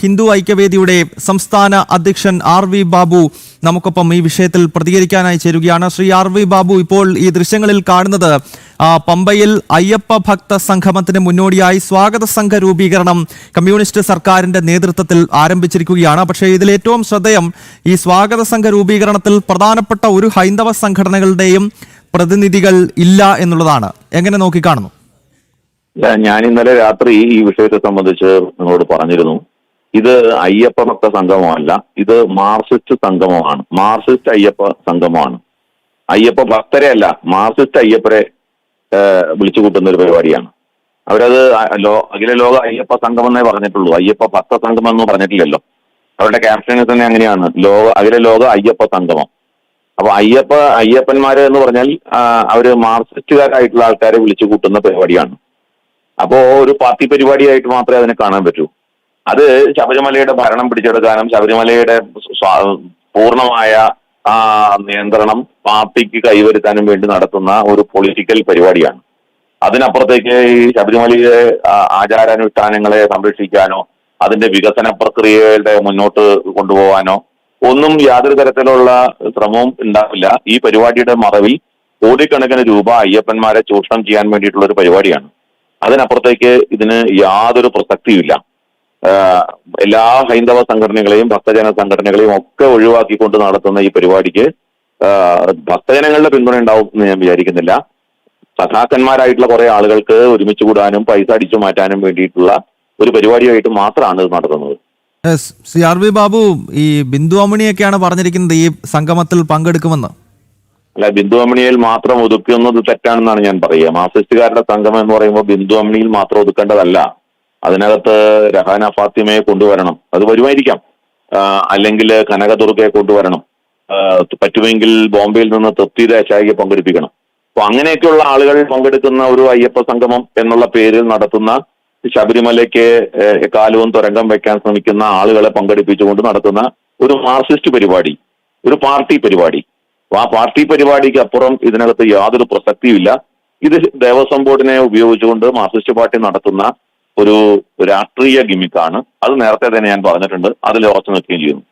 ഹിന്ദു ഐക്യവേദിയുടെ സംസ്ഥാന അധ്യക്ഷൻ R V Babu നമുക്കൊപ്പം ഈ വിഷയത്തിൽ പ്രതികരിക്കാനായി ചേരുകയാണ്. ശ്രീ ആർ വി ബാബു ഇപ്പോൾ ഈ ദൃശ്യങ്ങളിൽ കാണുന്നത് പമ്പയിൽ അയ്യപ്പ ഭക്ത സംഗമത്തിന് മുന്നോടിയായി സ്വാഗത സംഘ രൂപീകരണം കമ്മ്യൂണിസ്റ്റ് സർക്കാരിന്റെ നേതൃത്വത്തിൽ ആരംഭിച്ചിരിക്കുകയാണ്. പക്ഷേ ഇതിൽ ഏറ്റവും ശ്രദ്ധേയം ഈ സ്വാഗത സംഘ രൂപീകരണത്തിൽ പ്രധാനപ്പെട്ട ഒരു ഹൈന്ദവ സംഘടനകളുടെയും പ്രതിനിധികൾ ഇല്ല എന്നുള്ളതാണ്. എങ്ങനെ നോക്കിക്കാണുന്നു? ഞാൻ ഇന്നലെ രാത്രി ഈ വിഷയത്തെ സംബന്ധിച്ച് നിങ്ങളോട് പറഞ്ഞിരുന്നു. ഇത് അയ്യപ്പ ഭക്ത സംഗമമല്ല ഇത് മാർസിസ്റ്റ് സംഗമമാണ്. മാർസിസ്റ്റ് അയ്യപ്പ സംഗമമാണ്. അയ്യപ്പ ഭക്തരെ അല്ല മാർസിസ്റ്റ് അയ്യപ്പരെ വിളിച്ചു കൂട്ടുന്ന ഒരു പരിപാടിയാണ്. അവരത് ലോ അഖില ലോക അയ്യപ്പ സംഗമം എന്നേ പറഞ്ഞിട്ടുള്ളൂ. അയ്യപ്പ ഭക്ത സംഗമം എന്ന് പറഞ്ഞിട്ടില്ലല്ലോ. അവരുടെ ക്യാപ്ഷനിൽ തന്നെ അങ്ങനെയാണ്. ലോക അഖില ലോക അയ്യപ്പ സംഗമം. അപ്പൊ അയ്യപ്പ അയ്യപ്പന്മാര് എന്ന് പറഞ്ഞാൽ അവർ മാർക്സിസ്റ്റുകാരായിട്ടുള്ള ആൾക്കാരെ വിളിച്ചു കൂട്ടുന്ന പരിപാടിയാണ്. അപ്പോ ഒരു പാർട്ടി പരിപാടിയായിട്ട് മാത്രമേ അതിനെ കാണാൻ പറ്റൂ. അത് ശബരിമലയുടെ ഭരണം പിടിച്ചെടുക്കാനും ശബരിമലയുടെ പൂർണമായ ആ നിയന്ത്രണം പാർട്ടിക്ക് കൈവരുത്താനും വേണ്ടി നടത്തുന്ന ഒരു പൊളിറ്റിക്കൽ പരിപാടിയാണ്. അതിനപ്പുറത്തേക്ക് ഈ ശബരിമലയിലെ ആചാരാനുഷ്ഠാനങ്ങളെ സംരക്ഷിക്കാനോ അതിന്റെ വികസന പ്രക്രിയകളുടെ മുന്നോട്ട് കൊണ്ടുപോകാനോ ഒന്നും യാതൊരു തരത്തിലുള്ള ശ്രമവും ഉണ്ടാവില്ല. ഈ പരിപാടിയുടെ മറവിൽ കോടിക്കണക്കിന് രൂപ അയ്യപ്പന്മാരെ ചൂഷണം ചെയ്യാൻ വേണ്ടിയിട്ടുള്ള ഒരു പരിപാടിയാണ്. അതിനപ്പുറത്തേക്ക് ഇതിന് യാതൊരു പ്രസക്തിയുമില്ല. എല്ലാ ഹൈന്ദവ സംഘടനകളെയും ഭക്തജന സംഘടനകളെയും ഒക്കെ ഒഴിവാക്കിക്കൊണ്ട് നടത്തുന്ന ഈ പരിപാടിക്ക് ഭക്തജനങ്ങളുടെ പിന്തുണ ഉണ്ടാവും എന്ന് ഞാൻ വിചാരിക്കുന്നില്ല. സഖാക്കന്മാരായിട്ടുള്ള കുറെ ആളുകൾക്ക് ഒരുമിച്ച് കൂടാനും പൈസ അടിച്ചു മാറ്റാനും വേണ്ടിയിട്ടുള്ള ഒരു പരിപാടിയായിട്ട് മാത്രമാണ് ഇത് നടത്തുന്നത്. സി ആർ വി ബാബു ഈ ബിന്ദു അമണിയൊക്കെയാണ് പറഞ്ഞിരിക്കുന്നത് ഈ സംഗമത്തിൽ പങ്കെടുക്കുമെന്ന്. അല്ല ബിന്ദു അമ്മണിയിൽ മാത്രം ഒതുക്കുന്നത് തെറ്റാണെന്നാണ് ഞാൻ പറയുക. മാസിസ്റ്റുകാരുടെ സംഗമം എന്ന് പറയുമ്പോൾ ബിന്ദു അമ്മണിയിൽ മാത്രം ഒതുക്കേണ്ടതല്ല. അതിനകത്ത് രഹാന ഫാത്തിമയെ കൊണ്ടുവരണം. അത് വരുമായിരിക്കാം. അല്ലെങ്കിൽ കനകദുർഗയെ കൊണ്ടുവരണം. പറ്റുമെങ്കിൽ ബോംബെയിൽ നിന്ന് തൃപ്തി ദേശായിയെ പങ്കെടുപ്പിക്കണം. അപ്പൊ അങ്ങനെയൊക്കെയുള്ള ആളുകൾ പങ്കെടുക്കുന്ന ഒരു അയ്യപ്പ സംഗമം എന്നുള്ള പേരിൽ നടത്തുന്ന ശബരിമലയ്ക്ക് കാലവും തുരങ്കം വെക്കാൻ ശ്രമിക്കുന്ന ആളുകളെ പങ്കെടുപ്പിച്ചുകൊണ്ട് നടത്തുന്ന ഒരു മാർക്സിസ്റ്റ് പരിപാടി ഒരു പാർട്ടി പരിപാടി. ആ പാർട്ടി പരിപാടിക്ക് അപ്പുറം ഇതിനകത്ത് യാതൊരു പ്രസക്തിയുമില്ല. ഇത് ദേവസ്വം ബോർഡിനെ ഉപയോഗിച്ചുകൊണ്ട് മാർക്സിസ്റ്റ് പാർട്ടി നടത്തുന്ന ഒരു രാഷ്ട്രീയ ഗിമിക്കാണ് അത് നേരത്തെ തന്നെ ഞാൻ പറഞ്ഞിട്ടുണ്ട്. അതിൽ ഉറച്ചു നിൽക്കുകയും ചെയ്യുന്നു.